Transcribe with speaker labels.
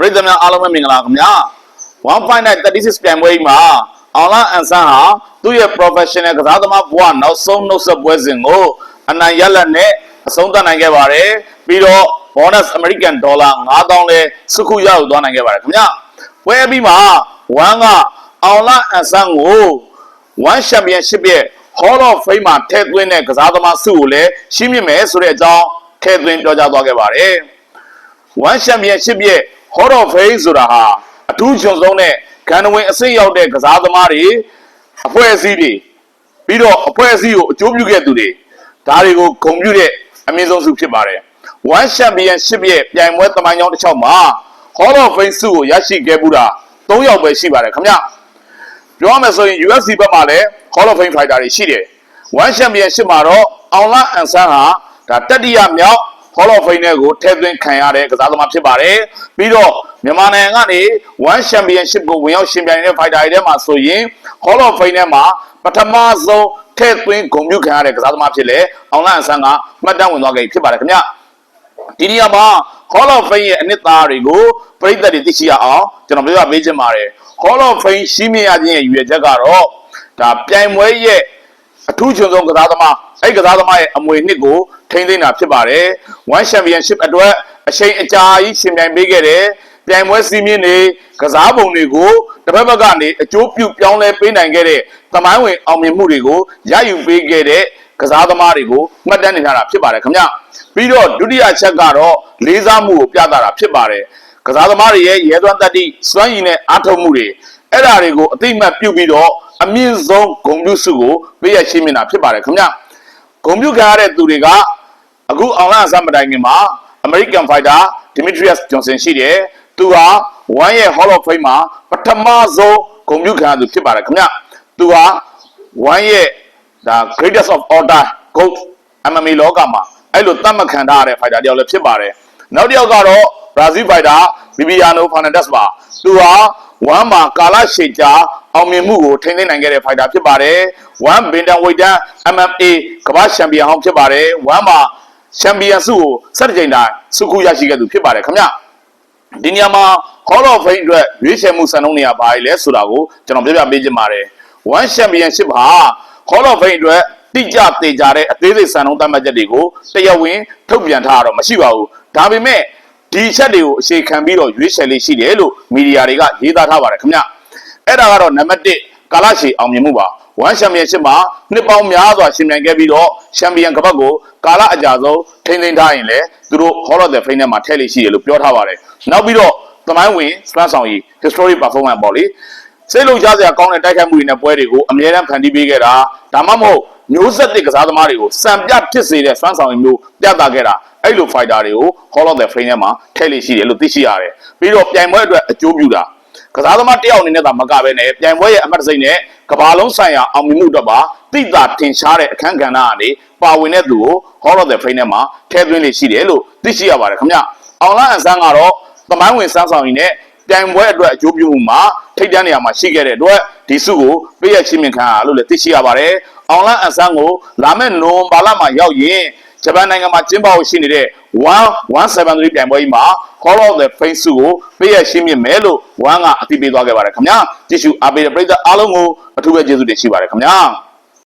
Speaker 1: ပရိသတ်များအားလုံးပဲမင်္ဂလာခင်ဗျာ1.936ပြိုင်ပွဲကြီးမှာအောင်လာအန်ဆန်ဟာသူ့ရဲ့ professional ကစားသမားဘဝနောက်ဆုံးနှုတ်ဆက်ပွဲစဉ်ကိုအနိုင်ရလက်နဲ့အဆုံးသတ်နိုင်ခဲ့ပါတယ်ပြီးတော့ bonus American dollar 9000လဲစုခုရယူသွားနိုင်ခဲ့ပါတယ်ခင်ဗျာပွဲအပြီးမှာ1ကအောင်လာအန်ဆန်ကို1 championship ရဲ့ Hall of Fame မှာထည့်သွင်းတဲ့ကစားသမားစုကိုလည်းရှင်းပြမယ်ဆိုတဲ့အကြောင်းထည့်သွင်းပြောကြားသွားခဲ့ပါတယ် One Championship ရဲ့ Hall of Fame ဆိုတာဟာအထူးချွန်ဆုံးတဲ့ဂန္ဓဝင်အဆင့်ရောက်တဲ့ကစားသမားတွေအဖွဲ့အစည်းတွေပြီးတော့အဖွဲ့အစည်းကိုအကျိုးပြုခဲ့သူတွေဒါတွေကိုဂုဏ်ပြုတဲ့အမြင့်ဆုံးစုဖြစ်ပါတယ်။ One Championship ရဲ့ပြိုင်ပွဲသမိုင်းကြောင်းတစ်ချောင်းမှာ Hall of Fame စုကိုရရှိခဲ့မှုတာ၃ယောက်ပဲရှိပါတယ်ခင်ဗျ။ပြောရမယ်ဆိုရင် UFC ဘက်မှာလည်း Hall of Fame Fighter တွေရှိတယ်။ One Championship မှာတော့အောင်လာအန်ဆန်ဟာဒါတတိယမြောက် Hall of Fame နဲ့ကိုထည့်သွင်းခံရတဲ့ကစားသမားဖြစ်ပါတယ်။ပြီးတော့မြန်မာနိုင်ငံကနေ One Championship ကိုဝင်ရောက်ရှင်ပြိုင်နေတဲ့ Fighter တွေထဲမှာဆိုရင် Hall of Fame ထဲမှာပထမဆုံးထည့်သွင်းဂုဏ်ပြုခံရတဲ့ကစားသမားဖြစ်လေအောင်လာအန်ဆန်ကမှတ်တမ်းဝင်သွားခဲ့ပြီဖြစ်ပါတယ်ခင်ဗျ။ဒီနေရာမှာ Hall of Fame ရဲ့အနှစ်သားတွေကိုပြည်သက်တွေသိရှိရအောင်ကျွန်တော်ပြောပြပေးချင်ပါတယ် Hall of Fame ရှိမြင်ရခြင်းရဲ့ရည်ရွယ်ချက်ကတော့ဒါပြိုင်ပွဲရဲ့အထူးချွန်ဆုံးကစားသမားအဲ့ကစားသမားရဲ့အမွေနှစ်ကို ထိန်းသိမ်းတာဖြစ်ပါတယ် One Championship အတွက်အချိန်အကြာကြီးရှင်ပြိုင်ပေးခဲ့တယ်ပြိုင်ပွဲစီးမြင့်တွေကစားပုံတွေကိုတစ်ဖက်ဘက်ကနေအကျိုးပြုပြောင်းလဲပေးနိုင်ခဲ့တဲ့သမိုင်းဝင်အောင်မြင်မှုတွေကိုရယူပေးခဲ့တဲ့ကစားသမားတွေကိုမှတ်တမ်းနေထားတာဖြစ်ပါတယ်ခင်ဗျပြီးတော့ဒုတိယချက်ကတော့လေးစားမှုကိုပြသတာဖြစ်ပါတယ်ကစားသမားတွေရဲ့ရဲသွမ်းတတ္တိစွမ်းရည်နဲ့အားထုတ်မှုတွေအဲ့ဓာတွေကိုအသိအမှတ်ပြုပြီးတော့အမြင့်ဆုံးဂုဏ်ပြုစုကိုပေးရရှိမြင်တာဖြစ်ပါတယ်ခင်ဗျဂုဏ်ပြုခံရတဲ့သူတွေက အခုအောင်လအစမတိုင်ခင်မှာ American Fighter Demetrius Johnson ရှိတယ်သူဟာ One Year Hall of Fame မှာပထမဆုံးဂုဏ်ပြုခံရသူဖြစ်ပါတယ်ခင်ဗျသူဟာ One Year ဒါ greatest of all time GOAT MMA လောကမှာအဲ့လိုသတ်မှတ်ခံထားရတဲ့ fighter တယောက်လည်းဖြစ်ပါတယ်နောက်တစ်ယောက်ကတော့ Brazil fighter Bibiano Fernandes ပါသူဟာ one မှာကာလရှည်ကြာအောင်မြင်မှုကိုထိန်းသိမ်းနိုင်ခဲ့တဲ့ fighter ဖြစ်ပါတယ် one ဘင်တန်ဝိတ်တန် MMA ကမ္ဘာချန်ပီယံဟောင်းဖြစ်ပါတယ် one မှာ ချန်ပီယံဆုကို7ကြိမ်တိုင်ဆုခုရရှိခဲ့သူဖြစ်ပါတယ်ခင်ဗျဒီနေရာမှာ Hall of Fame အတွက်ရွေးချယ်မှုစံနှုန်းနေရာပါလဲဆိုတာကိုကျွန်တော်ပြပြပေးချင်ပါတယ် One Championship ဟာ Hall of Fame အတွက်တိကျသေးကြတဲ့အသေးစိတ်စံနှုန်းသတ်မှတ်ချက်တွေကိုတရားဝင်ထုတ်ပြန်ထားတာတော့မရှိပါဘူးဒါပေမဲ့ဒီချက်တွေကိုအခြေခံပြီးတော့ရွေးချယ်လေးရှိတယ်လို့မီဒီယာတွေကရေးသားထားပါတယ်ခင်ဗျအဲ့ဒါကတော့နံပါတ်1ကာလရှည်အောင်မြင်မှုပါ One Championship မှာနှစ်ပေါင်းများစွာရှင်ပြိုင်ခဲ့ပြီးတော့ချန်ပီယံကပတ်ကိုကာလအကြာဆုံးထိန်းသိမ်းထားရင်လည်းသူတို့ Hall of the Fame ထဲမှာထည့်လို့ရှိတယ်လို့ပြောထားပါတယ်နောက်ပြီးတော့သမိုင်းဝင်စပန်းဆောင်ကြီး history performance ပေါ့လေစိတ်လုံခြားစရာကောင်းတဲ့တိုက်ခိုက်မှုတွေနဲ့ပွဲတွေကိုအမြဲတမ်းဖန်တီးပေးခဲ့တာဒါမှမဟုတ်မျိုးဆက်တဲ့ကစားသမားတွေကိုစံပြဖြစ်စေတဲ့စွမ်းဆောင်ရည်မျိုးပြသခဲ့တာအဲ့လို fighter တွေကို Hall of the Fame ထဲမှာထည့်လို့ရှိတယ်လို့သိရှိရတယ်ပြီးတော့ပြိုင်ပွဲအတွက်အကျိုးပြုတာ ကစားသမားတစ်ယောက်အနေနဲ့သာမကဘဲနဲ့ပြိုင်ပွဲရဲ့အမှတ်တစိမ့်နဲ့ကဘာလုံးဆိုင်ရာအောင်မြင်မှုအတွက်ပါတိတာထင်ရှားတဲ့အခန်းကဏ္ဍကနေပါဝင်တဲ့သူကို Hall of the Fame ထဲမှာထည့်သွင်းလို့ရှိတယ်လို့သိရှိရပါတယ်ခင်ဗျအောင်လာအန်ဆန်းကတော့သမိုင်းဝင်စမ်းဆောင်ရည်နဲ့ပြိုင်ပွဲအတွက်အကျိုးပြုမှုမှာထိပ်တန်းနေရာမှာရှိခဲ့တဲ့အတွက်ဒီစုကိုပေးရချင်းမြင်ခံရလို့လည်းသိရှိရပါတယ်။အောင်လန်အဆန်းကိုလာမယ့်နိုဝင်ဘာလမှာရောက်ရင် ဂျပန်နိုင်ငံမှာကျင်းပဖို့ရှိနေတဲ့1173ပြိုင်ပွဲကြီးမှာ Hall of the Fame စုကိုပေးရရှင်းမြင်မယ်လို့ဝမ်ကအသိပေးသွားခဲ့ပါတယ်ခင်ဗျာ။ကြည့်ရှုအားပေးတဲ့ပရိသတ်အားလုံးကိုအထူးပဲကျေးဇူးတင်ရှိပါတယ်ခင်ဗျာ။